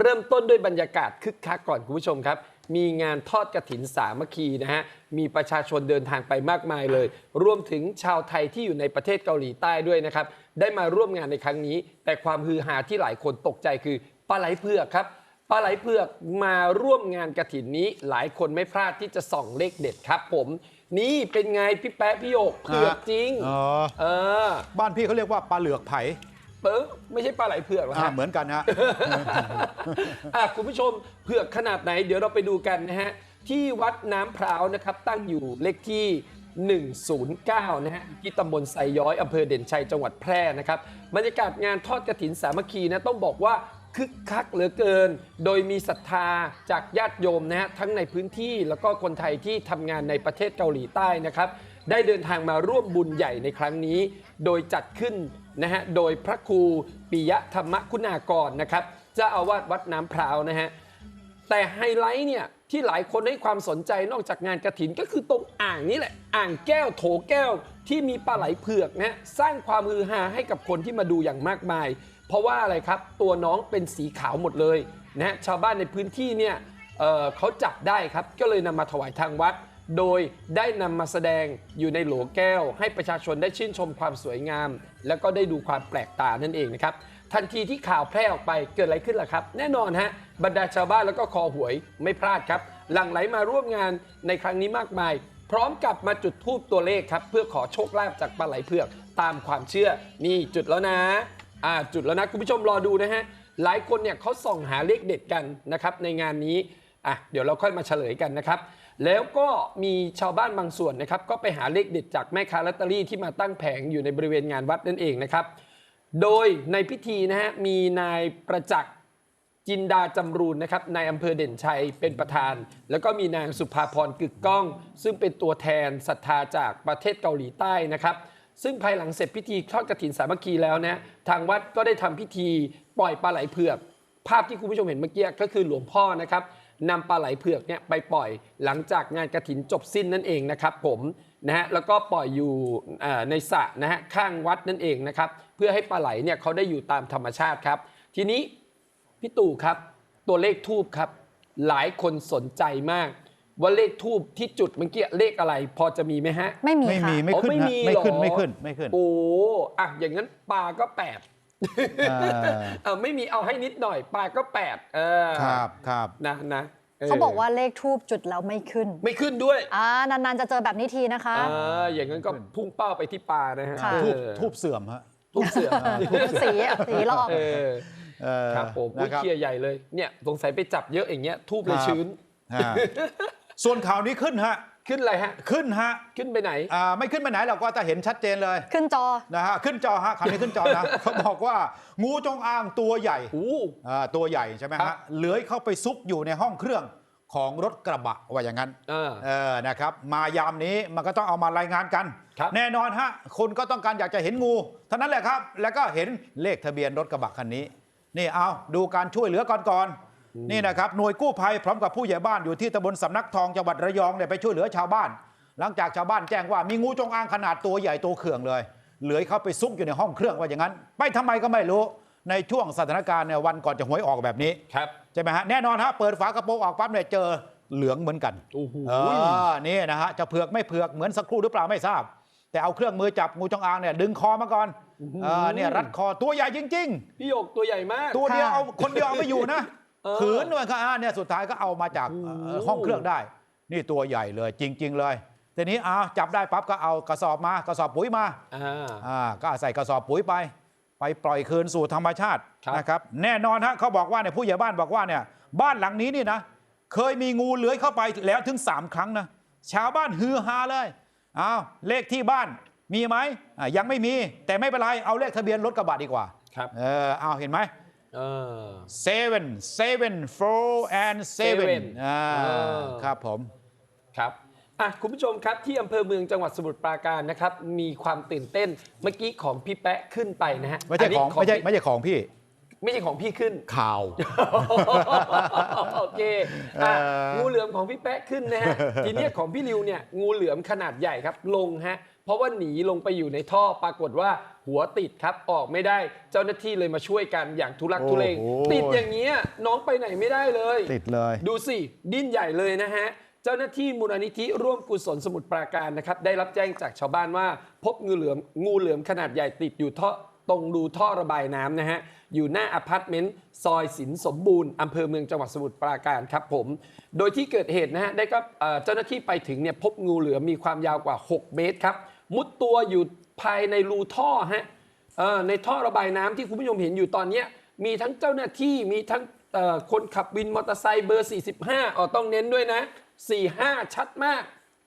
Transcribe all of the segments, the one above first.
เริ่มต้นด้วยบรรยากาศคึกคักก่อนคุณผู้ชมครับ มีงานทอดกระถินสามัคคีนะฮะ มีประชาชนเดินทางไปมากมายเลย รวมถึงชาวไทยที่อยู่ในประเทศเกาหลีใต้ด้วยนะครับ ได้มาร่วมงานในครั้งนี้ แต่ความฮือฮาที่หลายคนตกใจคือปลาไหลเผือกครับปลาไหลเผือกมาร่วมงานกระถินนี้ หลายคนไม่พลาดที่จะส่องเลขเด็ดครับผม นี่เป็นไงพี่แป๊ะพี่โยกเผือกจริง อ๋อ เออ บ้านพี่เขาเรียกว่าปลาเหลือกไผ่ เปิ้งไม่ใช่ปลาไหลเผือกหรออ่าฮะ เหมือนกันฮะ อะคุณผู้ชมเผือกขนาดไหน เดี๋ยวเราไปดูกันนะฮะ ที่วัดน้ำพร้าวนะครับ ตั้งอยู่เลขที่ 109 นะฮะที่ตำบลไซย้อยอำเภอเด่นชัยจังหวัดแพร่นะครับบรรยากาศงานทอดกระถินสามัคคีนะต้องบอกว่าคึกคักเหลือเกิน โดยมีศรัทธาจากญาติโยมนะฮะทั้งในพื้นที่แล้วก็คนไทยที่ทำงานในประเทศเกาหลีใต้นะครับ ได้เดินทางมาร่วมบุญใหญ่ในครั้งนี้ โดยจัดขึ้นนะฮะโดยพระครูปิยะธรรมคุณากรนะครับเจ้าอาวาสวัดน้ำพร้าวนะฮะแต่ไฮไลท์เนี่ยที่หลายคนให้ความสนใจนอกจากงานกระถินก็คือตรงอ่างนี้แหละ อ่างแก้วโถแก้วที่มีปลาไหลเผือกนะสร้างความฮือฮาให้กับคนที่มาดูอย่างมากมาย เพราะว่าอะไรครับตัวน้องเป็นสีขาวหมดเลยนะชาวบ้านในพื้นที่เนี่ยเเขาจับได้ครับก็เลยนำมาถวายทางวัด โดยได้นำมาแสดงอยู่ในโหลแก้ว ให้ประชาชนได้ชื่นชมความสวยงาม แล้วก็ได้ดูความแปลกตานั่นเองนะครับทันทีที่ข่าวแพร่ออกไปเกิดอะไรขึ้นล่ะครับ แน่นอนฮะบรรดาชาวบ้านแล้วก็คอหวยไม่พลาดครับ หลั่งไหลมาร่วมงานในครั้งนี้มากมาย พร้อมกับมาจุดทูบตัวเลขครับ เพื่อขอโชคลาภจากปลาไหลเผือก ตามความเชื่อนี่จุดแล้วนะอ่าจุดแล้วนะ คุณผู้ชมรอดูนะฮะหลายคนเนี่ยเขาส่องหาเลขเด็ดกันนะครับในงานนี้อะเดี๋ยวเราค่อยมาเฉลยกันนะครับ แล้วก็มีชาวบ้านบางส่วนนะครับ ก็ไปหาเลขเด็ดจากแม่ค้าลอตเตอรี่ที่มาตั้งแผงอยู่ในบริเวณงานวัดนั่นเองนะครับ โดยในพิธีนะฮะมีนายประจักษ์จินดาจำรูนนะครับนายอำเภอเด่นชัยเป็นประธาน แล้วก็มีนางสุภาพรกึกก้อง ซึ่งเป็นตัวแทนศรัทธาจากประเทศเกาหลีใต้นะครับ ซึ่งภายหลังเสร็จพิธีทอดกฐินสามัคคีแล้วนะทางวัดก็ได้ทำพิธีปล่อยปลาไหลเผือกภาพที่คุณผู้ชมเห็นเมื่อกี้ก็คือหลวงพ่อนะครับ นำปลาไหลเผือกเนี่ยไปปล่อยหลังจากงานกระถินจบสิ้นนั่นเองนะครับผมนะฮะแล้วก็ปล่อยอยู่เอ่อในสระนะฮะข้างวัดนั่นเองนะครับเพื่อให้ปลาไหลเนี่ยเขาได้อยู่ตามธรรมชาติครับ ทีนี้พี่ตู่ครับตัวเลขทูบครับ หลายคนสนใจมาก ว่าเลขทูบที่จุดเมื่อกี้เลขอะไร พอจะมีไหมฮะไม่มีไม่ค่ะมีไม่อ๋อขึ้นไม่ฮะมีไม่ขึ้นเหรอไม่ขึ้นไม่ขึ้นโอ้อะอย่างนั้นปลาก็แปดอ่า เออไม่มีเอาให้นิดหน่อยปลาก็แปดเออครับครับนะนะเขาบอกว่าเลขทูบจุดแล้วไม่ขึ้น ไม่ขึ้นด้วยอ่านานๆจะเจอแบบนี้ทีนะคะอ่าอย่างนั้นก็พุ่งเป้าไปที่ปลานะฮะค่ะทูบเออทูบเสื่อมฮะทูบเสือสีอะสีลอกเออเออครับผมอุ๊ยนะครับเคลียร์ใหญ่เลยเนี่ยสงสัยไปจับเยอะอย่างเงี้ยทูบเลยครับชื้นฮะส่วนข่าวนี้ขึ้นฮะ ขึ้นอะไรฮะ ขึ้นฮะขึ้นไปไหน อ่าไม่ขึ้นไปไหนเราก็จะเห็นชัดเจนเลยขึ้นจอ นะฮะขึ้นจอฮะข่าวนี้ขึ้นจอนะ เขาบอกว่างูจงอางตัวใหญ่อู้ อ่าตัวใหญ่ใช่ไหมครัฮะบ เลื้อยเข้าไปซุกอยู่ในห้องเครื่องของรถกระบะว่าอย่างนั้น อ่า เออ นะครับ มายามนี้มันก็ต้องเอามารายงานกัน ครับ แน่นอนฮะ คนก็ต้องการอยากจะเห็นงู เท่านั้นแหละครับ แล้วก็เห็นเลขทะเบียนรถกระบะคันนี้ นี่เอาดูการช่วยเหลือก่อนก่อนๆ นี่นะครับหน่วยกู้ภัยพร้อมกับผู้ใหญ่บ้านอยู่ที่ตำบลสำนักทองจังหวัดระยองเนี่ยไปช่วยเหลือชาวบ้าน หลังจากชาวบ้านแจ้งว่ามีงูจงอางขนาดตัวใหญ่ตัวเขื่องเลยเลื้อยเข้าไปซุกอยู่ในห้องเครื่องว่าอย่างนั้น ไปทำไมก็ไม่รู้ในช่วงสถานการณ์เนี่ยวันก่อนจะหวยออกแบบนี้ครับใช่ไหมฮะแน่นอนฮะเปิดฝากระโปรงออกปั๊บเนี่ยเจอเหลืองเหมือนกันโอ้โหเออนี่นะฮะจะเผือกไม่เผือกเหมือนสักครู่หรือเปล่าไม่ทราบ แต่เอาเครื่องมือจับงูจงอางเนี่ยดึงคอมาก่อนเออเนี่ยรัดคอตัวใหญ่จริงพี่หยกตัวใหญ่มากๆตัวเดียวค่ะเอาคนเดียวเอาไม่อยู่นะเออ ขืนด้วยครับอ่าเนี่ยสุดท้ายก็เอามาจากโอ้โหเอ่อห้องเครื่องได้ นี่ตัวใหญ่เลยจริง ๆ เลยทีนี้เอาจับได้ปั๊บก็เอากระสอบมากระสอบปุ๋ยมาอ่าอ่าก็ใส่กระสอบปุ๋ยไป ไปปล่อยคืนสู่ธรรมชาติครับนะครับแน่นอนฮะเขาบอกว่าเนี่ยผู้ใหญ่บ้านบอกว่าเนี่ยบ้านหลังนี้นี่นะ เคยมีงูเลื้อยเข้าไปแล้วถึง 3 ครั้งนะชาวบ้านฮือฮาเลยอ้าวเลขที่บ้านมีไหมอ่ายังไม่มีแต่ไม่เป็นไรเอาเลขทะเบียนรถกระบะดีกว่าครับเออเอาเห็นไหม เออ seven seven four and seven Seven อ่าเออครับผมครับอะคุณผู้ชมครับที่อำเภอเมืองจังหวัดสมุทรปราการนะครับ มีความตื่นเต้นเมื่อกี้ของพี่แปะขึ้นไปนะฮะไม่ใช่นนี้ของไม่ใช่พี่ไม่ใช่ของพี่ ไม่ใช่ของพี่ขึ้น ข่าว โอเคอะเอ่อ งูเหลือมของพี่แป๊ะขึ้นนะฮะ ทีเนี้ยของพี่ริวเนี่ยงูเหลือมขนาดใหญ่ครับลงฮะ เพราะว่าหนีลงไปอยู่ในท่อปรากฏว่าหัวติดครับออกไม่ได้ เจ้าหน้าที่เลยมาช่วยกันอย่างทุลักทุเลโอ้โห ติดอย่างเงี้ยน้องไปไหนไม่ได้เลย ติดเลย ดูสิ ดิ้นใหญ่เลยนะฮะ เจ้าหน้าที่มูลนิธิร่วมกุศลสมุทรปราการนะครับ ได้รับแจ้งจากชาวบ้านว่า พบงูเหลือมงูเหลือมขนาดใหญ่ติดอยู่ท่อ ตรงรูท่อระบายน้ำนะฮะ อยู่หน้าอพาร์ตเมนต์ซอยสินสมบูรณ์อำเภอเมืองจังหวัดสมุทรปราการครับผม โดยที่เกิดเหตุนะฮะ ได้ก็เจ้าหน้าที่ไปถึงเนี่ยพบงูเหลือมมีความยาวกว่า 6 เมตรครับ มุดตัวอยู่ภายในรูท่อฮะในท่อระบายน้ำที่คุณผู้ชมเห็นอยู่ตอนนี้มีทั้งเจ้าหน้าที่มีทั้งคนขับวินมอเตอร์ไซค์เบอร์ 45อ๋อต้องเน้นด้วยนะ 45 ชัดมาก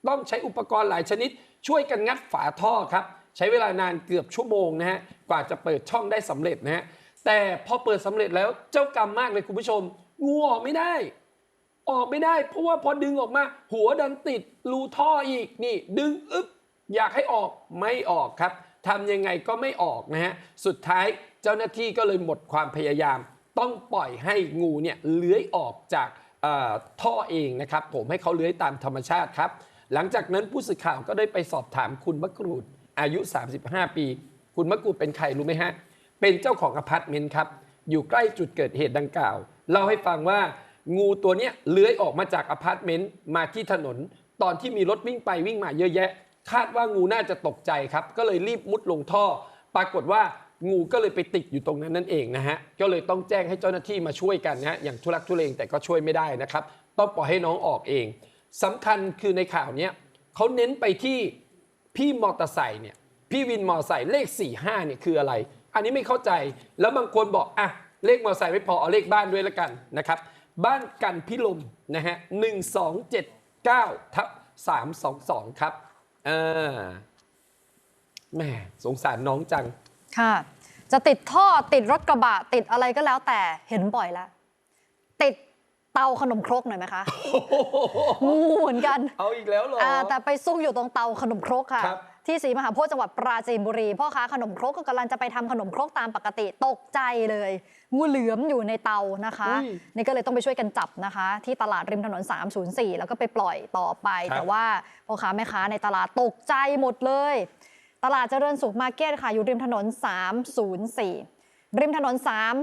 ต้องใช้อุปกรณ์หลายชนิด ช่วยกันงัดฝาท่อครับ ใช้เวลานานเกือบชั่วโมงนะฮะกว่าจะเปิดช่องได้สำเร็จนะฮะแต่พอเปิดสำเร็จแล้วเจ้ากรรมมากเลยคุณผู้ชม งูออกไม่ได้ ออกไม่ได้ เพราะว่าพอดึงออกมา หัวดันติดรูท่ออีกนี่ ดึงอึ๊บอยากให้ออกไม่ออกครับทำยังไงก็ไม่ออกนะฮะสุดท้ายเจ้าหน้าที่ก็เลยหมดความพยายาม ต้องปล่อยให้งูเนี่ยเลื้อยออกจากท่อเองนะครับ ผมให้เขาเลื้อยตามธรรมชาติครับ หลังจากนั้นผู้สื่อข่าวก็ได้ไปสอบถามคุณมะกรูด อายุ 35 ปี คุณมะกรูดเป็นใครรู้ไหมฮะ เป็นเจ้าของอพาร์ตเมนต์ครับ อยู่ใกล้จุดเกิดเหตุดังกล่าว เล่าให้ฟังว่างูตัวเนี้ยเลื้อยออกมาจากอพาร์ตเมนต์มาที่ถนน ตอนที่มีรถวิ่งไปวิ่งมาเยอะแยะ คาดว่างูน่าจะตกใจครับ ก็เลยรีบมุดลงท่อ ปรากฏว่างูก็เลยไปติดอยู่ตรงนั้นนั่นเองนะฮะ ก็เลยต้องแจ้งให้เจ้าหน้าที่มาช่วยกันนะฮะ อย่างทุลักทุเลงแต่ก็ช่วยไม่ได้นะครับ ต้องปล่อยให้น้องออกเองสำคัญคือในข่าวเนี้ยเขาเน้นไปที่ พี่มอเตอร์ไซค์เนี่ยพี่วินมอเตอร์ไซค์เลข 4 5เนี่ยคืออะไร อันนี้ไม่เข้าใจแล้วบางคนบอกอะเลขมอเตอร์ไซค์ไม่พอเอาเลขบ้านด้วยละกันนะครับ บ้านกันพิลมนะฮะ1279ทับ322ครับอ่าแหม่สงสารน้องจัง ค่ะ จะติดท่อติดรถกระบะติดอะไรก็แล้วแต่เห็นบ่อยแล้วติด เตาขนมครกหน่อยไหมคะงูเหมือนกันเอาอีกแล้วเหรออ่าแต่ไปซุกอยู่ตรงเตาขนมครกค่ะครับที่ศรีมหาโพธิ์จังหวัดปราจีนบุรีพ่อค้าขนมครกก็กำลังจะไปทำขนมครกตามปกติตกใจเลย งูเหลือมอยู่ในเตานะคะอุ้ยนี่ก็เลยต้องไปช่วยกันจับนะคะ ที่ตลาดริมถนน 304 แล้วก็ไปปล่อยต่อไปครับแต่ว่าพ่อค้าแม่ค้าในตลาดตกใจหมดเลย ตลาดเจริญสุขมาร์เก็ตค่ะอยู่ริมถนน 304 ริมถนน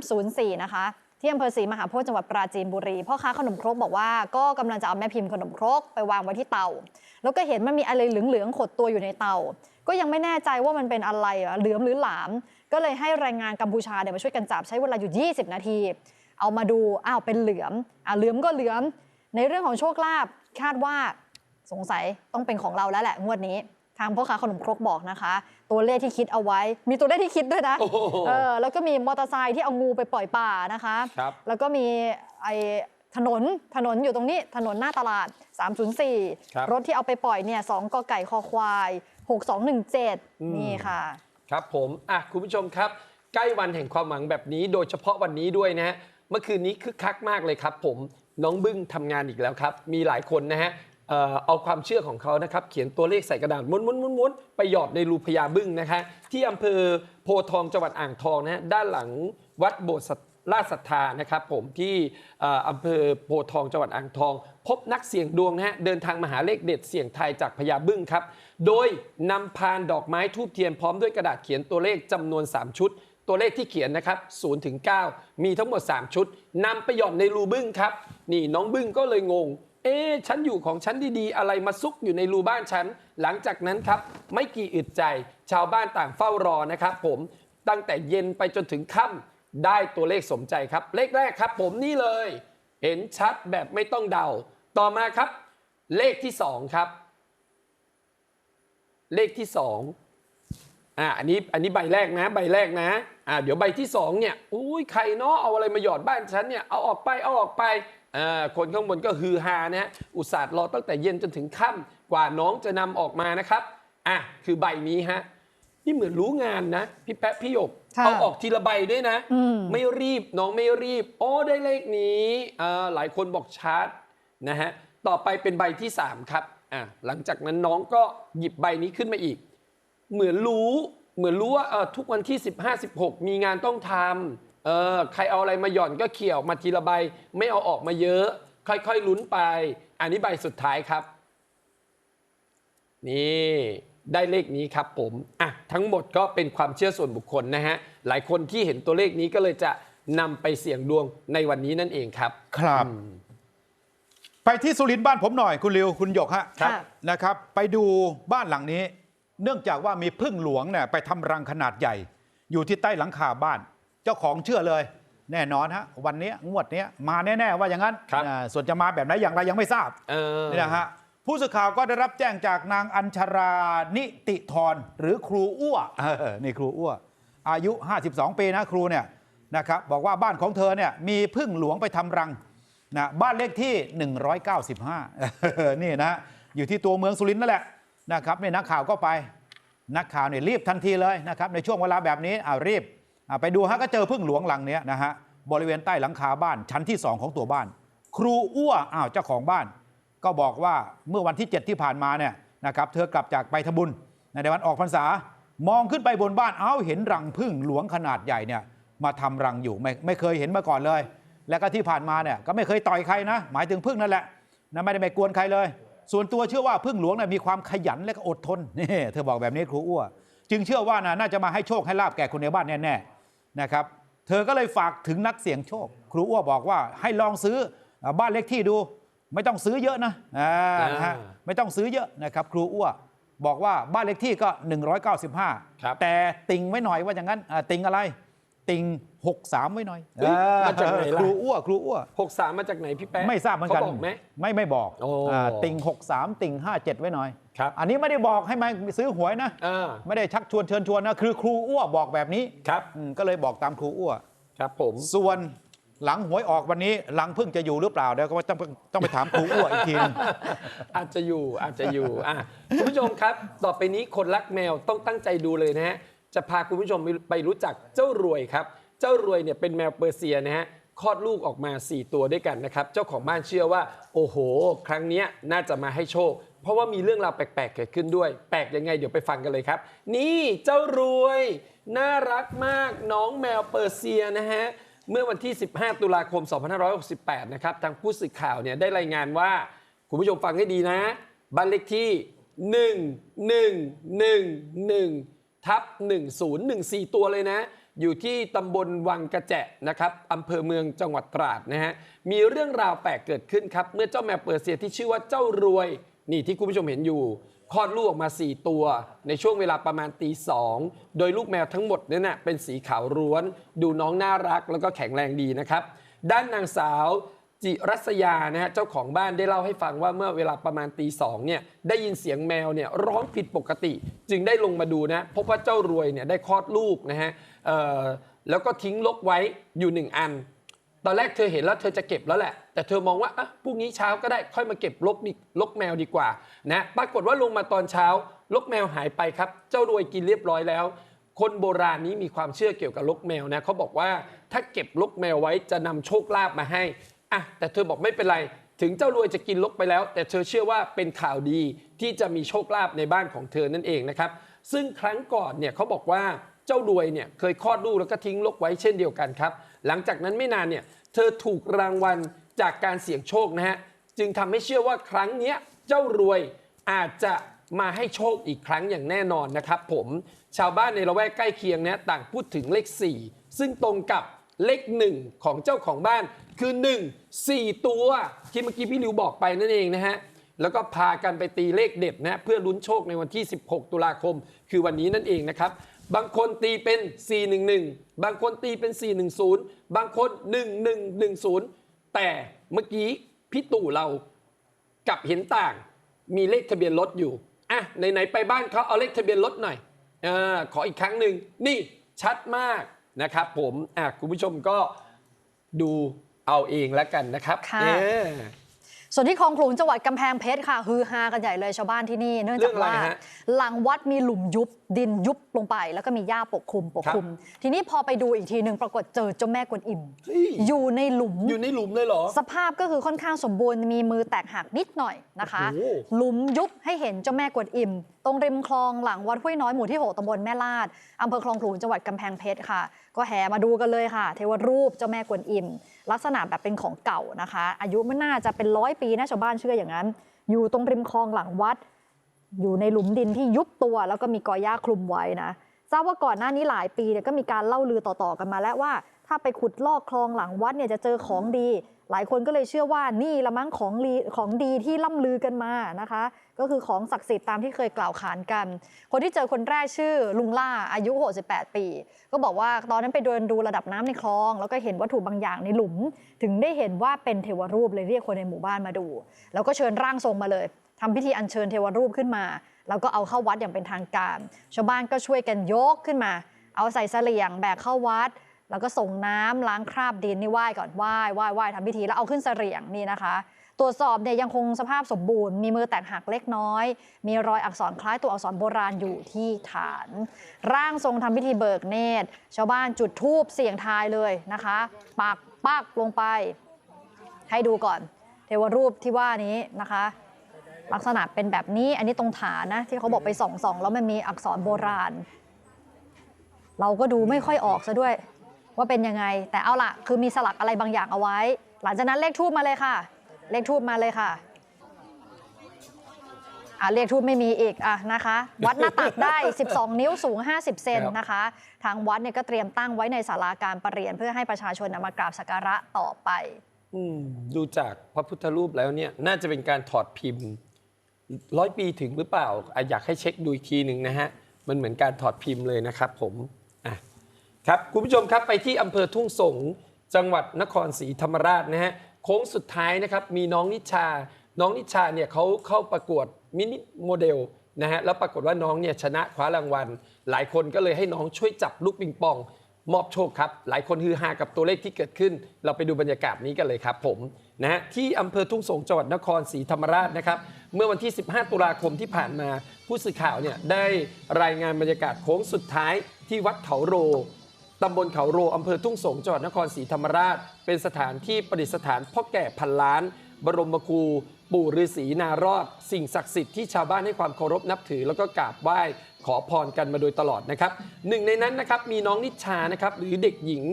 304 นะคะ ที่อำเภอศรีมหาโพธิจังหวัดปราจีนบุรีพ่อค้าขนมครกบอกว่าก็กำลังจะเอาแม่พิมพ์ขนมครกไปวางไว้ที่เตา แล้วก็เห็นมันมีอะไรเหลืองๆขดตัวอยู่ในเตา ก็ยังไม่แน่ใจว่ามันเป็นอะไรเหลือมหรือหลาม ก็เลยให้แรงงานกัมพูชาเนี่ยมาช่วยกันจับใช้เวลาอยู่ 20 นาที เอามาดูอ้าวเป็นเหลือมอ่าเหลือมก็เหลือม ในเรื่องของโชคลาภคาดว่าสงสัยต้องเป็นของเราแล้วแหละงวดนี้ ทางพ่อค้าขนมครกบอกนะคะ ตัวเลขที่คิดเอาไว้ มีตัวเลขที่คิดด้วยนะโอ้โหเออแล้วก็มีมอเตอร์ไซค์ที่เอางูไปปล่อยป่านะคะครับแล้วก็มีไอถนนถนนอยู่ตรงนี้ถนนหน้าตลาดครับ304รถที่เอาไปปล่อยเนี่ยสองกไก่คอควาย 6217 นี่ค่ะ ครับผมอะคุณผู้ชมครับ ใกล้วันแห่งความหวังแบบนี้ โดยเฉพาะวันนี้ด้วยนะฮะเมื่อคืนนี้คึกคักมากเลยครับ ผมน้องบึ้งทำงานอีกแล้วครับ มีหลายคนนะฮะ เอ่อเอาความเชื่อของเขานะครับ เขียนตัวเลขใส่กระดาษม้วนม้วนม้วนม้วนไปหยอดในรูพญาบึ้งนะคะ ที่อำเภอโพทองจังหวัดอ่างทองนะฮะด้านหลังวัดโบสถ์ราชศรัทธานะครับ ผมที่เอ่ออำเภอโพทองจังหวัดอ่างทอง พบนักเสี่ยงดวงนะฮะเดินทางมาหาเลขเด็ดเสี่ยงทายจากพญาบึ้งครับ โดยนำพานดอกไม้ทูบเทียนพร้อมด้วยกระดาษเขียนตัวเลขจำนวน 3 ชุด ตัวเลขที่เขียนนะครับ0ถึง9มีทั้งหมด 3 ชุดนำไปหย่อนในรูบึ้งครับ นี่น้องบึ้งก็เลยงง เอ๊ฉันอยู่ของฉันดีๆ อะไรมาซุกอยู่ในรูบ้านฉัน หลังจากนั้นครับ ไม่กี่อึดใจ ชาวบ้านต่างเฝ้ารอนะครับ ผมตั้งแต่เย็นไปจนถึงค่ำได้ตัวเลขสมใจครับ เลขแรกครับ ผมนี่เลย เห็นชัดแบบไม่ต้องเดา ต่อมาครับ เลขที่สองครับ เลขที่สองอ่าอันนี้อันนี้ใบแรกนะ ใบแรกนะอ่าเดี๋ยวใบที่สองเนี่ยอุ้ยใครเนาะเอาอะไรมาหยอดบ้านฉันเนี่ยเอาออกไปเอาออกไป คนข้างบนก็ฮือฮานะฮะอุตส่าห์รอตั้งแต่เย็นจนถึงค่ำกว่าน้องจะนำออกมานะครับอะคือใบนี้ฮะนี่เหมือนรู้งานนะ พี่แป๊ะพี่หยกค่ะเอาออกทีละใบด้วยนะอืมไม่รีบน้องไม่รีบ โอ้ได้เลขนี้อ่าหลายคนบอกชาร์จนะฮะต่อไปเป็นใบที่ 3 ครับอะหลังจากนั้นน้องก็หยิบใบนี้ขึ้นมาอีก เหมือนรู้เหมือนรู้ว่าเออทุกวันที่ 15 16 มีงานต้องท เออใครเอาอะไรมาหย่อนก็เขี่ยวมาทีละใบไม่เอาออกมาเยอะ ค่อยๆลุ้นไป อันนี้ใบสุดท้ายครับ นี่ได้เลขนี้ครับผมอะทั้งหมดก็เป็นความเชื่อส่วนบุคคลนะฮะ หลายคนที่เห็นตัวเลขนี้ก็เลยจะนำไปเสี่ยงดวงในวันนี้นั่นเองครับ ครับไปที่สุรินทร์บ้านผมหน่อยคุณริวคุณหยกฮะครับ นะครับ ไปดูบ้านหลังนี้ เนื่องจากว่ามีพึ่งหลวงเนี่ยไปทำรังขนาดใหญ่ อยู่ที่ใต้หลังคาบ้าน เจ้าของเชื่อเลย แน่นอนฮะวันนี้งวดนี้มาแน่ๆว่าอย่างนั้นครับ อ่าส่วนจะมาแบบไหนอย่างไรยังไม่ทราบ เออ นี่นะฮะผู้สื่อข่าวก็ได้รับแจ้งจากนางอัญชรานิติธรหรือครูอ้วเออนี่ครูอ้วอายุ 52 ปีนะครูเนี่ยนะครับบอกว่าบ้านของเธอเนี่ยมีพึ่งหลวงไปทำรังนะบ้านเลขที่ 195เออนี่นะอยู่ที่ตัวเมืองสุรินทร์นั่นแหละนะครับนี่นักข่าวก็ไป นักข่าวเนี่ยรีบทันทีเลยนะครับในช่วงเวลาแบบนี้อ่ารีบอ่า ไปดูฮะก็เจอพึ่งหลวงหลังเนี้ยนะฮะบริเวณใต้หลังคาบ้านชั้นที่ 2 ของตัวบ้าน ครูอ้วอ้าวเจ้าของบ้าน ก็บอกว่าเมื่อวันที่ 7 ที่ผ่านมาเนี่ยนะครับเธอกลับจากไปทบุญในวันออกพรรษามองขึ้นไปบนบ้านเอ้าเห็นรังพึ่งหลวงขนาดใหญ่เนี่ยมาทำรังอยู่ไม่ไม่เคยเห็นมาก่อนเลย แล้วก็ที่ผ่านมาเนี่ยก็ไม่เคยต่อยใครนะ หมายถึงพึ่งนั่นแหละนะไม่ได้ไปกวนใครเลย ส่วนตัวเชื่อว่าพึ่งหลวงเนี่ยมีความขยันและก็อดทนนี่เธอบอกแบบนี้ครูอ้ว จึงเชื่อว่านะน่าจะมาให้โชคให้ลาบแก่คนในบ้านแน่ๆ นะครับ เธอก็เลยฝากถึงนักเสี่ยงโชค ครูอ้วบอกว่าให้ลองซื้อบ้านเลขที่ดู ไม่ต้องซื้อเยอะนะอ่านะฮะอ่าไม่ต้องซื้อเยอะนะครับ ครูอ้วบอกว่าบ้านเลขที่ก็ 195ครับแต่ติงไว้หน่อยว่าอย่างนั้นอ่าติงอะไรติง63 ไว้หน่อยเฮ้ยมาจากไหนล่ะครูอ้วครูอ้วหกสามมาจากไหนพี่แป๊ะไม่ทราบเหมือนกันเขาบอกไหมไม่ไม่บอกโอ้อ่าติง 63 ติง 57 ไว้หน่อย ครับอันนี้ไม่ได้บอกให้มาซื้อหวยนะอ่าไม่ได้ชักชวนเชิญชวนนะคือครูอ้วบอกแบบนี้ครับอืมก็เลยบอกตามครูอ้ว ครับผม ส่วนหลังหวยออกวันนี้หลังพึ่งจะอยู่หรือเปล่าเดี๋ยวก็ต้องต้องไปถามครูอ้วอีกทีหนึง อาจจะอยู่อาจจะอยู่อะคุณผู้ชมครับ ต่อไปนี้คนรักแมวต้องตั้งใจดูเลยนะฮะ จะพาคุณผู้ชมไปรู้จักเจ้ารวยครับ เจ้ารวยเนี่ยเป็นแมวเปอร์เซียนะฮะคลอดลูกออกมา 4 ตัวด้วยกันนะครับ เจ้าของบ้านเชื่อว่า โอ้โห ครั้งเนี้ยน่าจะมาให้โชคเพ ราะว่ามีเรื่องราวแปลกๆเกิดขึ้นด้วย แปลกยังไงเดี๋ยวไปฟังกันเลยครับ นี่เจ้ารวย น่ารักมากน้องแมวเปอร์เซียนะฮะ เมื่อวันที่ 15 ตุลาคม 2568 นะครับ ทางผู้สื่อข่าวเนี่ยได้รายงานว่า คุณผู้ชมฟังให้ดีนะบ้านเลขที่ 1111ทับ1014 ตัวเลยนะ อยู่ที่ตำบลวังกระแจะนะครับอำเภอเมืองจังหวัดตราดนะฮะ มีเรื่องราวแปลกเกิดขึ้นครับ เมื่อเจ้าแมวเปอร์เซียที่ชื่อว่าเจ้ารวย นี่ที่คุณผู้ชมเห็นอยู่คลอดลูกออกมา 4 ตัว ในช่วงเวลาประมาณตีสองโดยลูกแมวทั้งหมดเนี่ยนะเป็นสีขาวร้วน ดูน้องน่ารักแล้วก็แข็งแรงดีนะครับ ด้านนางสาวจิรัสยานะฮะเจ้าของบ้านได้เล่าให้ฟังว่าเมื่อเวลาประมาณตีสองเนี่ยได้ยินเสียงแมวเนี่ยร้องผิดปกติ จึงได้ลงมาดูนะพบว่าเจ้ารวยเนี่ยได้คลอดลูกนะฮะแล้วก็ทิ้งลกไว้อยู่หนึ่งอัน ตอนแรกเธอเห็นแล้วเธอจะเก็บแล้วแหละ แต่เธอมองว่าอะพรุ่งนี้เช้าก็ได้ค่อยมาเก็บลกดิลกแมวดีกว่านะปรากฏว่าลงมาตอนเช้า ลกแมวหายไปครับ เจ้ารวยกินเรียบร้อยแล้ว คนโบราณนี้มีความเชื่อเกี่ยวกับลกแมวนะเขาบอกว่าถ้าเก็บลกแมวไว้จะนำโชคลาภมาให้อะแต่เธอบอกไม่เป็นไร ถึงเจ้ารวยจะกินลกไปแล้ว แต่เธอเชื่อว่าเป็นข่าวดีที่จะมีโชคลาภในบ้านของเธอนั่นเองนะครับซึ่งครั้งก่อนเนี่ยเขาบอกว่าเจ้ารวยเนี่ยเคยคลอดลูกแล้วก็ทิ้งลกไว้เช่นเดียวกันครับหลังจากนั้นไม่นานเนี่ย เธอถูกรางวัลจากการเสี่ยงโชคนะฮะ จึงทำให้เชื่อว่าครั้งเนี้ยเจ้ารวยอาจจะมาให้โชคอีกครั้งอย่างแน่นอนนะครับผม ชาวบ้านในละแวกใกล้เคียงเนี่ยต่างพูดถึงเลข 4 ซึ่งตรงกับเลข 1 ของเจ้าของบ้านคือ 1 4 ตัว ที่เมื่อกี้พี่ริวบอกไปนั่นเองนะฮะ แล้วก็พากันไปตีเลขเด็ดนะเพื่อลุ้นโชคในวันที่ 16 ตุลาคม คือวันนี้นั่นเองนะครับ บางคนตีเป็น 411 บางคนตีเป็น 410 บางคน 1110 แต่เมื่อกี้พี่ตู่เรากลับเห็นต่าง มีเลขทะเบียนรถอยู่ อะไหนๆไปบ้านเขาเอาเลขทะเบียนรถหน่อยอาขออีกครั้งหนึ่งนี่ชัดมากนะครับผมอะคุณผู้ชมก็ดูเอาเองแล้วกันนะครับค่ะเออ ส่วนที่คลองขลุงจังหวัดกำแพงเพชรค่ะฮือฮากันใหญ่เลยชาวบ้านที่นี่ เนื่องจากว่า เรื่องอะไรฮะ หลังวัดมีหลุมยุบดินยุบลงไป แล้วก็มีหญ้าปกคลุมปกคลุม ทีนี้พอไปดูอีกทีหนึ่งปรากฏเจอเจ้าแม่กวนอิม เฮ้ยอยู่ในหลุม อยู่ในหลุมเลยเหรอ สภาพก็คือค่อนข้างสมบูรณ์มีมือแตกหักนิดหน่อยนะคะ โอ้โห หลุมยุบให้เห็นเจ้าแม่กวนอิม ตรงริมคลองหลังวัดห้วยน้อยหมู่ที่ 6ตำบลแม่ลาดอำเภอคลองขลุงจังหวัดกำแพงเพชรค่ะ ก็แห่มาดูกันเลยค่ะ เทวรูปเจ้าแม่กวนอิม ลักษณะแบบเป็นของเก่านะคะ อายุไม่น่าจะเป็นร้อยปีนะชาวบ้านเชื่ออย่างนั้น อยู่ตรงริมคลองหลังวัด อยู่ในหลุมดินที่ยุบตัว แล้วก็มีกอหญ้าคลุมไว้นะทราบว่าก่อนหน้านี้หลายปีเนี่ยก็มีการเล่าลือต่อๆกันมาแล้วว่า ถ้าไปขุดลอกคลองหลังวัดเนี่ยจะเจอของดี หลายคนก็เลยเชื่อว่านี่ละมั้งของดีของดีที่ล่ำลือกันมานะคะ ก็คือของศักดิ์สิทธิ์ตามที่เคยกล่าวขานกัน คนที่เจอคนแรกชื่อลุงล่าอายุ 68 ปี ก็บอกว่าตอนนั้นไปเดินดูระดับน้ำในคลอง แล้วก็เห็นวัตถุบางอย่างในหลุม ถึงได้เห็นว่าเป็นเทวรูปเลยเรียกคนในหมู่บ้านมาดู แล้วก็เชิญร่างทรงมาเลยทำพิธีอัญเชิญเทวรูปขึ้นมา แล้วก็เอาเข้าวัดอย่างเป็นทางการ ชาวบ้านก็ช่วยกันยกขึ้นมา เอาใส่เสลียงแบกเข้าวัด แล้วก็ส่งน้ำล้างคราบดินนี่ไหว้ก่อนไหว้ไหว้ไหว้ทำพิธีแล้วเอาขึ้นเสลี่ยงนี่นะคะ ตรวจสอบเนี่ยยังคงสภาพสมบูรณ์ มีมือแตกหักเล็กน้อย มีรอยอักษรคล้ายตัวอักษรโบราณอยู่ที่ฐาน ร่างทรงทำพิธีเบิกเนตร ชาวบ้านจุดธูปเสียงทายเลยนะคะปักปักลงไป ให้ดูก่อน เทวรูปที่ว่านี้นะคะลักษณะเป็นแบบนี้อันนี้ตรงฐานนะที่เขาบอกไปส่องส่องๆแล้วมันมีอักษรโบราณ เราก็ดูไม่ค่อยออกซะด้วย ว่าเป็นยังไง แต่เอาล่ะคือมีสลักอะไรบางอย่างเอาไว้ หลังจากนั้นเลขทูบมาเลยค่ะ เลขทูบมาเลยค่ะอะเลขทูบไม่มีอีกอะนะคะ วัดหน้าตักได้ 12 นิ้วสูง 50 เซนนะคะ ทางวัดเนี่ยก็เตรียมตั้งไว้ในศาลาการประเรียน เพื่อให้ประชาชนนำมากราบสักการะต่อไปอืมดูจากพระพุทธรูปแล้วเนี่ยน่าจะเป็นการถอดพิมพ์ร้อยปีถึงหรือเปล่าอะอยากให้เช็คดูอีกทีหนึ่งนะฮะ มันเหมือนการถอดพิมพ์เลยนะครับผมอะ ครับคุณผู้ชมครับไปที่อำเภอทุ่งสงจังหวัดนครศรีธรรมราชนะฮะโค้งสุดท้ายนะครับมีน้องนิชา น้องนิชาเนี่ยเขาเข้าประกวดมินิโมเดลนะฮะแล้วปรากฏว่าน้องเนี่ยชนะคว้ารางวัล หลายคนก็เลยให้น้องช่วยจับลูกปิงปอง มอบโชคครับ หลายคนฮือฮากับตัวเลขที่เกิดขึ้น เราไปดูบรรยากาศนี้กันเลยครับผมนะฮะที่อำเภอทุ่งสงจังหวัดนครศรีธรรมราชนะครับเมื่อวันที่ 15 ตุลาคมที่ผ่านมา ผู้สื่อข่าวเนี่ยได้รายงานบรรยากาศโค้งสุดท้ายที่วัดเขาโร ตำบลเขาโรอำเภอทุ่งสงจังหวัดนครศรีธรรมราช เป็นสถานที่ประดิษฐานพ่อแก่พันล้าน บรมครู ปู่ฤาษีนารอด สิ่งศักดิ์สิทธิ์ที่ชาวบ้านให้ความเคารพนับถือ แล้วก็กราบไหว้ขอพรกันมาโดยตลอดนะครับหนึ่งในนั้นนะครับมีน้องนิชานะครับหรือเด็กหญิง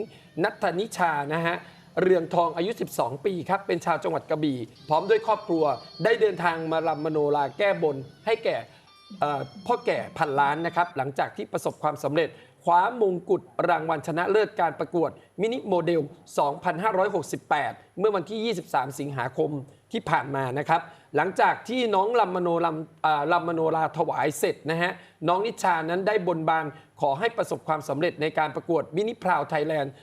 นัทนิชานะฮะเรืองทองอายุ 12 ปีครับ เป็นชาวจังหวัดกระบี่ พร้อมด้วยครอบครัว ได้เดินทางมารำมโนราแก้บนให้แก่พ่อแก่พันล้านนะครับ หลังจากที่ประสบความสำเร็จ คว้ามงกุฎรางวัลชนะเลิศการประกวดมินิโมเดล 2568 เมื่อวันที่ 23 สิงหาคมที่ผ่านมานะครับ หลังจากที่น้องลำมโนลำอ่าลำมโนราถวายเสร็จนะฮะ น้องนิชานั้นได้บนบานขอให้ประสบความสำเร็จในการประกวดมินิพราวไทยแลนด์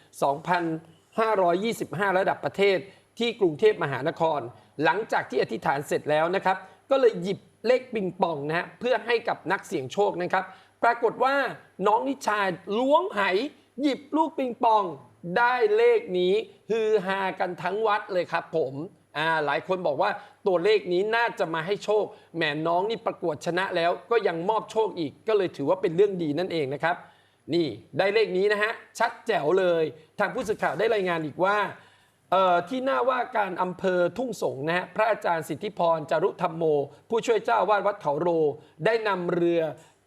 2,525 ระดับประเทศที่กรุงเทพมหานคร หลังจากที่อธิษฐานเสร็จแล้วนะครับ ก็เลยหยิบเลขปิงปองนะฮะเพื่อให้กับนักเสี่ยงโชคนะครับ ปรากฏว่าน้องนิชาล้วงไหหยิบลูกปิงปองได้เลขนี้ฮือฮากันทั้งวัดเลยครับผมอ่าหลายคนบอกว่าตัวเลขนี้น่าจะมาให้โชคแหมน้องนี่ประกวดชนะแล้วก็ยังมอบโชคอีก ก็เลยถือว่าเป็นเรื่องดีนั่นเองนะครับ นี่ได้เลขนี้นะฮะชัดแจ๋วเลย ทางผู้สื่อข่าวได้รายงานอีกว่าที่หน้าว่าการอำเภอทุ่งสงนะฮะพระอาจารย์สิทธิพรจารุธรรมโม ผู้ช่วยเจ้าอาวาดวัดเขาโร ได้นำเรือ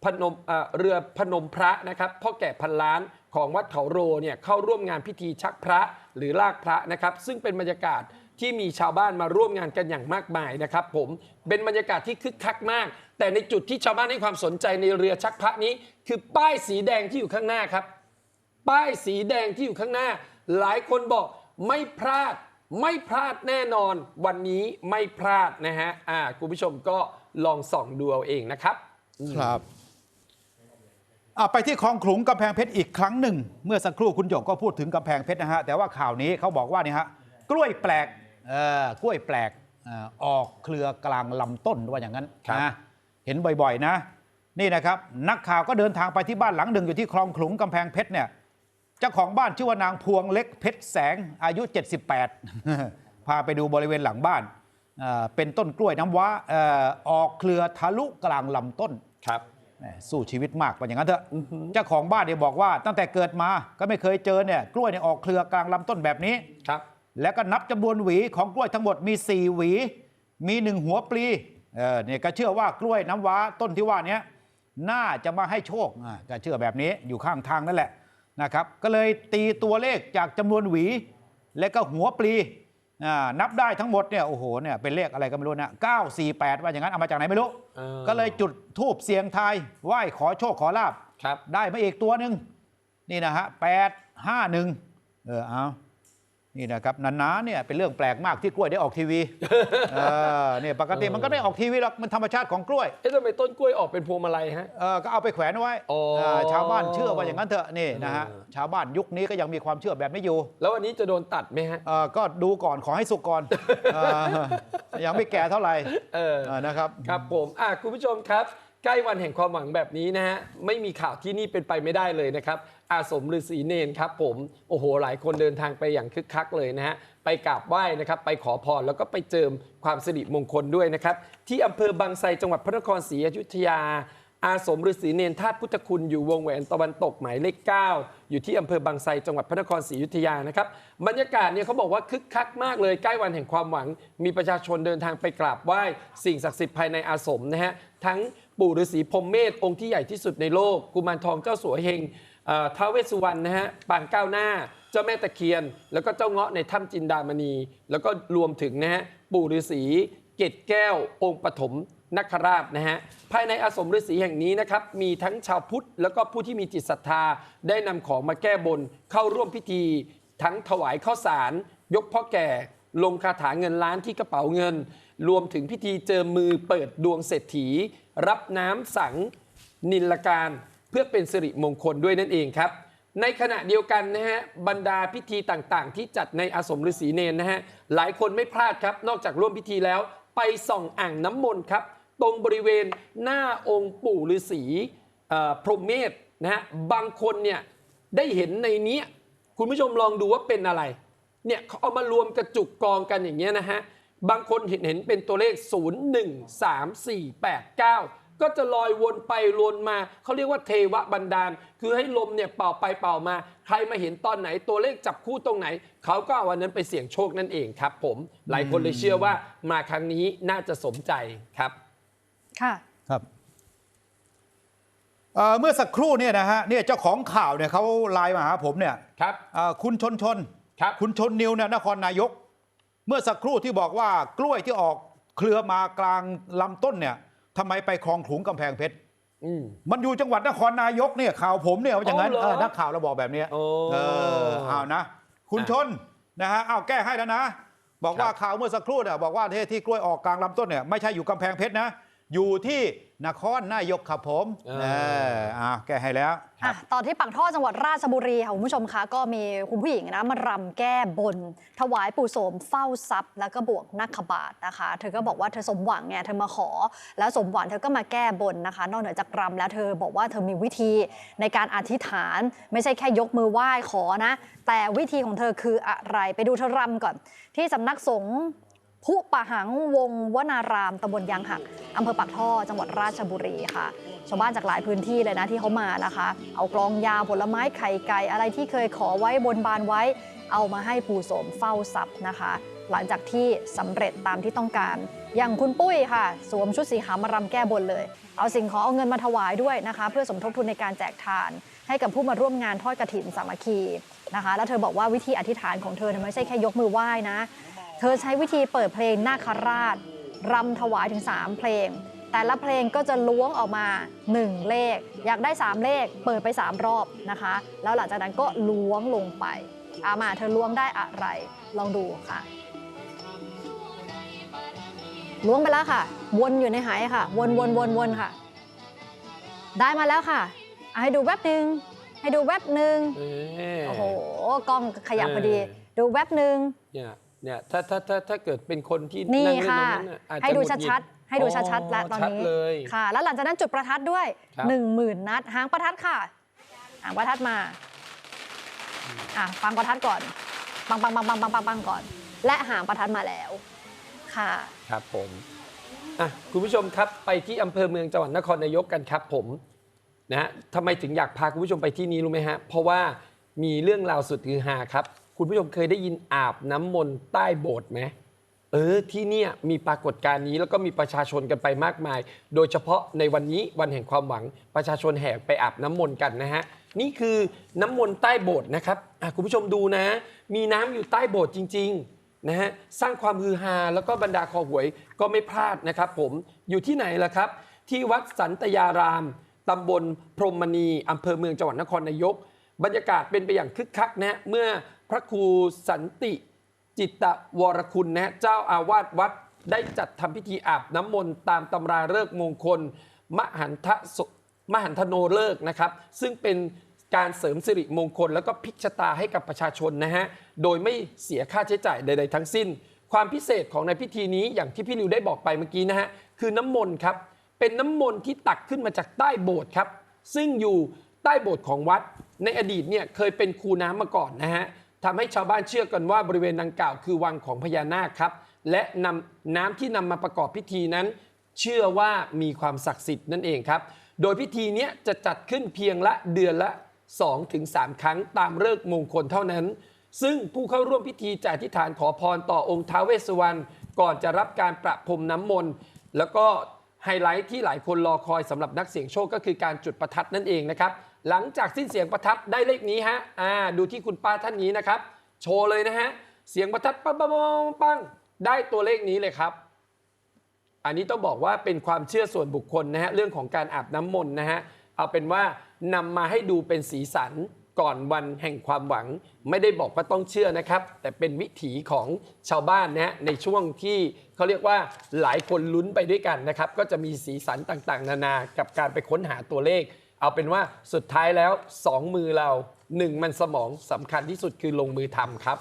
พนมเรือพนมพระนะครับพ่อแก่พันล้านของวัดเขาโรเนี่ยเข้าร่วมงานพิธีชักพระหรือลากพระนะครับ ซึ่งเป็นบรรยากาศที่มีชาวบ้านมาร่วมงานกันอย่างมากมายนะครับ ผมเป็นบรรยากาศที่คึกคักมาก แต่ในจุดที่ชาวบ้านให้ความสนใจในเรือชักพระนี้ คือป้ายสีแดงที่อยู่ข้างหน้าครับ ป้ายสีแดงที่อยู่ข้างหน้า หลายคนบอกไม่พลาดไม่พลาดแน่นอน วันนี้ไม่พลาดนะฮะอ่าคุณผู้ชมก็ลองส่องดูเอาเองนะครับ ครับ ไปที่คลองขลุงกำแพงเพชรอีกครั้งหนึ่ง เมื่อสักครู่คุณหยกก็พูดถึงกำแพงเพชรนะฮะแต่ว่าข่าวนี้เขาบอกว่านี่ฮะกล้วยแปลกเออกล้วยแปลกเอ่อออกเครือกลางลำต้นว่าอย่างนั้นครับนะเห็นบ่อยๆนะ นี่นะครับนักข่าวก็เดินทางไปที่บ้านหลังหนึ่งอยู่ที่คลองขลุงกำแพงเพชรเนี่ยเจ้าของบ้านชื่อว่านางพวงเล็กเพชรแสงอายุ 78 พาไปดูบริเวณหลังบ้านเอ่อเป็นต้นกล้วยน้ำว้าเอ่อออกเครือทะลุกลางลำต้นครับแหม่ สู้ชีวิตมากว่าอย่างนั้นเถอะเจ้าของบ้านเนี่ยบอกว่า ตั้งแต่เกิดมาก็ไม่เคยเจอเนี่ยกล้วยเนี่ยออกเครือกลางลำต้นแบบนี้ครับ แล้วก็นับจำนวนหวีของกล้วยทั้งหมดมี 4 หวี มีหนึ่งหัวปลีเออเนี่ยก็เชื่อว่ากล้วยน้ำว้าต้นที่ว่าเนี้ยน่าจะมาให้โชคอ่าก็เชื่อแบบนี้อยู่ข้างทางนั่นแหละนะครับ ก็เลยตีตัวเลขจากจำนวนหวี และก็หัวปลีอ่า นับได้ทั้งหมดเนี่ยโอ้โหเนี่ยเป็นเลขอะไรก็ไม่รู้นะ948 ว่าอย่างนั้นเอามาจากไหนไม่รู้เออก็เลยจุดทูบเสียงทายไหว้ขอโชคขอลาบครับได้มาอีกตัวหนึ่งนี่นะฮะแปดห้าหนึ่งเออเอา นี่นะครับนานๆเนี่ยเป็นเรื่องแปลกมากที่กล้วยได้ออกทีวีเออเนี่ยปกติมันก็ไม่ออกทีวีหรอกมันธรรมชาติของกล้วยเอ๊ะทำไมต้นกล้วยออกเป็นพวงมาลัยฮะเออก็เอาไปแขวนไว้อ๋อเออชาวบ้านเชื่อว่าอย่างนั้นเถอะนี่นะฮะเออชาวบ้านยุคนี้ก็ยังมีความเชื่อแบบนี้อยู่แล้ววันนี้จะโดนตัดไหมฮะ เออก็ดูก่อนขอให้สุกก่อนเออยังไม่แก่เท่าไหร่เออ เออนะครับ ครับผมอะคุณผู้ชมครับ ใกล้วันแห่งความหวังแบบนี้นะฮะ ไม่มีข่าวที่นี่เป็นไปไม่ได้เลยนะครับ อาสมฤาษีเนนครับผมโอ้โห หลายคนเดินทางไปอย่างคึกคักเลยนะฮะไปกราบไหว้นะครับ ไปขอพรแล้วก็ไปเจิมความสิริมงคลด้วยนะครับ ที่อำเภอบางไทรจังหวัดพระนครศรีอยุธยา อาสมฤาษีเนนธาตุพุทธคุณอยู่วงแหวนตะวันตกหมายเลข 9 อยู่ที่อำเภอบางไทรจังหวัดพระนครศรีอยุธยานะครับบรรยากาศเนี่ยเขาบอกว่าคึกคักมากเลยใกล้วันแห่งความหวัง มีประชาชนเดินทางไปกราบไหว้สิ่งศักดิ์สิทธิ์ภายในอาสมนะฮะทั้งปู่ฤาษีพรหมเมธองค์ที่ใหญ่ที่สุดในโลก กุมารทองเจ้าสัวเฮง ท้าวเวสสุวรรณนะฮะปางก้าวหน้า เจ้าแม่ตะเคียน แล้วก็เจ้าเงาะในถ้ำจินดามณี แล้วก็รวมถึงนะฮะปู่ฤาษีเกตแก้ว องค์ปฐมนคราชนะฮะภายในอาสมฤาษีแห่งนี้นะครับมีทั้งชาวพุทธ แล้วก็ผู้ที่มีจิตศรัทธา ได้นำของมาแก้บนเข้าร่วมพิธี ทั้งถวายข้าวสาร ยกพ่อแก่ ลงคาถาเงินล้านที่กระเป๋าเงิน รวมถึงพิธีเจิมมือเปิดดวงเศรษฐี รับน้ำสังนิลการ พื่อเป็นสิริมงคลด้วยนั่นเองครับ ในขณะเดียวกันนะฮะบรรดาพิธีต่างๆ ที่จัดในอาสมฤาษีเนนนะฮะหลายคนไม่พลาดครับ นอกจากร่วมพิธีแล้ว ไปส่องอ่างน้ำมนต์ครับ ตรงบริเวณหน้าองค์ปู่ฤาษีพรหมเมธนะฮะบางคนเนี่ยได้เห็นในนี้คุณผู้ชมลองดูว่าเป็นอะไรเนี่ยเขาเอามารวมกระจุกกองกันอย่างเงี้ยนะฮะบางคนเห็นเห็นเป็นตัวเลข 0 1 3 4 8 9 ก็จะลอยวนไปวนมา เขาเรียกว่าเทวบันดาล คือให้ลมเนี่ยเป่าไปเป่ามา ใครมาเห็นตอนไหนตัวเลขจับคู่ตรงไหน เขาก็เอาวันนั้นไปเสี่ยงโชคนั่นเองครับ ผมหลายคนเลยเชื่อว่ามาครั้งนี้น่าจะสมใจครับค่ะครับเอ่อเมื่อสักครู่เนี่ยนะฮะเนี่ยเจ้าของข่าวเนี่ยเขาไลน์มาหาผมเนี่ยครับ เอ่อคุณชนชนครับ คุณชนนิวเนี่ยนครนายก เมื่อสักครู่ที่บอกว่ากล้วยที่ออกเครือมากลางลำต้นเนี่ย ทำไมไปคลองขลุงกำแพงเพชรอืม มันอยู่จังหวัดนครนายกเนี่ยข่าวผมเนี่ยว่าอย่างนั้นอ๋อเหรอ เออนักข่าวเราบอกแบบเนี้ย โอ้ เออเอานะ คุณอะชนนะฮะเอาแก้ให้แล้วนะ บอกว่าครับข่าวเมื่อสักครู่เนี่ยบอกว่าที่ที่กล้วยออกกลางลำต้นเนี่ยไม่ใช่อยู่กำแพงเพชรนะ อยู่ที่นครนายกครับผมเออ เอออ่าแก้ให้แล้ว อะตอนที่ปากท่อจังหวัดราชบุรีค่ะคุณผู้ชมคะก็มีคุณผู้หญิงนะมารำแก้บน ถวายปู่โสมเฝ้าทรัพย์ แล้วก็บวกนักขบาทนะคะ เธอก็บอกว่าเธอสมหวังไงเธอมาขอ แล้วสมหวังเธอก็มาแก้บนนะคะ นอกเหนือจากรำแล้วเธอบอกว่าเธอมีวิธีในการอธิษฐาน ไม่ใช่แค่ยกมือไหว้ขอนะ แต่วิธีของเธอคืออะไรไปดูเธอรำก่อน ที่สำนักสงฆ์ ผู้ปะหังวงวนารามตำบลยางหักอำเภอปากท่อจังหวัดราชบุรีค่ะ ชาวบ้านจากหลายพื้นที่เลยนะที่เขามานะคะ เอากลองยาผลไม้ไข่ไก่อะไรที่เคยขอไว้บนบานไว้ เอามาให้ปู่โสมเฝ้าทรัพย์นะคะ หลังจากที่สำเร็จตามที่ต้องการ อย่างคุณปุ้ยค่ะ สวมชุดสีขาวมารำแก้บนเลย เอาสิ่งของเอาเงินมาถวายด้วยนะคะ เพื่อสมทบทุนในการแจกทาน ให้กับผู้มาร่วมงานทอดกระถินสามัคคีนะคะ แล้วเธอบอกว่าวิธีอธิษฐานของเธอไม่ใช่แค่ยกมือไหว้นะ เธอใช้วิธีเปิดเพลงนาคราชรำถวายถึง 3 เพลง แต่ละเพลงก็จะล้วงออกมา 1 เลข อยากได้ 3 เลข เปิดไป 3 รอบนะคะ แล้วหลังจากนั้นก็ล้วงลงไปอามาเธอล้วงได้อะไร ลองดูค่ะ ล้วงไปแล้วค่ะ วนอยู่ในหายค่ะ วนวนวนวนค่ะ ได้มาแล้วค่ะอะให้ดูแวบหนึ่งให้ดูแวบหนึ่งเอ๊ะโอ้โห กล้องขยับพอดี ดูแวบหนึ่ง เนี่ยเนี่ยถ้าถ้าถ้าถ้าเกิดเป็นคนที่นี่นั่งเล่นค่ะตรงนั้นน่ะอาจจะให้ดูงุดหงิชัดๆ ให้ดูชัดๆ แล้วตอนชัดนี้เลย ค่ะ แล้วหลังจากนั้นจุดประทัดด้วย ครับ 1 0,000 นัดหางประทัดค่ะหางประทัดมาอะฟังประทัดก่อนปังปังปังปังปังปังปังก่อน และหางประทัดมาแล้ว ค่ะ ครับผมอะคุณผู้ชมครับไปที่อำเภอเมืองจังหวัดนครนายกกันครับผมนะฮะทำไมถึงอยากพาคุณผู้ชมไปที่นี้รู้ไหมฮะเพราะว่ามีเรื่องราวสุดฮือฮาครับ คุณผู้ชมเคยได้ยินอาบน้ำมนต์ใต้โบสถ์ไหมเออที่เนี่ยมีปรากฏการณ์นี้แล้วก็มีประชาชนกันไปมากมาย โดยเฉพาะในวันนี้วันแห่งความหวังประชาชนแห่ไปอาบน้ำมนต์กันนะฮะนี่คือน้ำมนต์ใต้โบสถ์นะครับคุณผู้ชมดูนะ มีน้ำอยู่ใต้โบสถ์จริงๆนะฮะสร้างความฮือฮาแล้วก็บรรดาคอหวยก็ไม่พลาดนะครับ ผมอยู่ที่ไหนล่ะครับ ที่วัดสันตยารามตำบลพรหมมณีอำเภอเมืองจังหวัดนครนายก บรรยากาศเป็นไปอย่างคึกคักนะฮะเมื่อพระครูสันติจิตตวรคุณนะฮะเจ้าอาวาสวัดได้จัดทำพิธีอาบน้ำมนต์ตามตำราฤกษ์มงคล มหันทสมหันทโนเลิกนะครับ ซึ่งเป็นการเสริมสิริมงคล แล้วก็พิกชะตาให้กับประชาชนนะฮะโดยไม่เสียค่าใช้จ่ายใด ๆ ทั้งสิ้น ความพิเศษของในพิธีนี้อย่างที่พี่นิวได้บอกไปเมื่อกี้นะฮะคือน้ำมนต์ครับเป็นน้ำมนต์ที่ตักขึ้นมาจากใต้โบสถ์ครับ ซึ่งอยู่ใต้โบสถ์ของวัด ในอดีตเนี่ยเคยเป็นคูน้ำมาก่อนนะฮะทำให้ชาวบ้านเชื่อกันว่าบริเวณดังกล่าวคือวังของพญานาคครับ และนำน้ำที่นำมาประกอบพิธีนั้น เชื่อว่ามีความศักดิ์สิทธิ์นั่นเองครับ โดยพิธีเนี้ยจะจัดขึ้นเพียงละเดือนละ 2-3 ครั้งตามฤกษ์มงคลเท่านั้น ซึ่งผู้เข้าร่วมพิธีจะอธิษฐานขอพรต่อองค์ท้าวเวสสุวรรณก่อนจะรับการประพรมน้ำมนต์แล้วก็ ไฮไลท์ที่หลายคนรอคอยสำหรับนักเสี่ยงโชคก็คือการจุดประทัดนั่นเองนะครับ หลังจากสิ้นเสียงประทัดได้เลขนี้ฮะอ่าดูที่คุณป้าท่านนี้นะครับ โชว์เลยนะฮะ เสียงประทัดปังปังปังปังได้ตัวเลขนี้เลยครับ อันนี้ต้องบอกว่าเป็นความเชื่อส่วนบุคคลนะฮะเรื่องของการอาบน้ำมนต์นะฮะเอาเป็นว่านำมาให้ดูเป็นสีสัน ก่อนวันแห่งความหวังไม่ได้บอกว่าต้องเชื่อนะครับ แต่เป็นวิถีของชาวบ้านนะฮะในช่วงที่เขาเรียกว่าหลายคนลุ้นไปด้วยกันนะครับ ก็จะมีสีสันต่างๆ นานากับการไปค้นหาตัวเลข เอาเป็นว่าสุดท้ายแล้วสองมือเราหนึ่งมันสมองสำคัญที่สุดคือลงมือทำครับ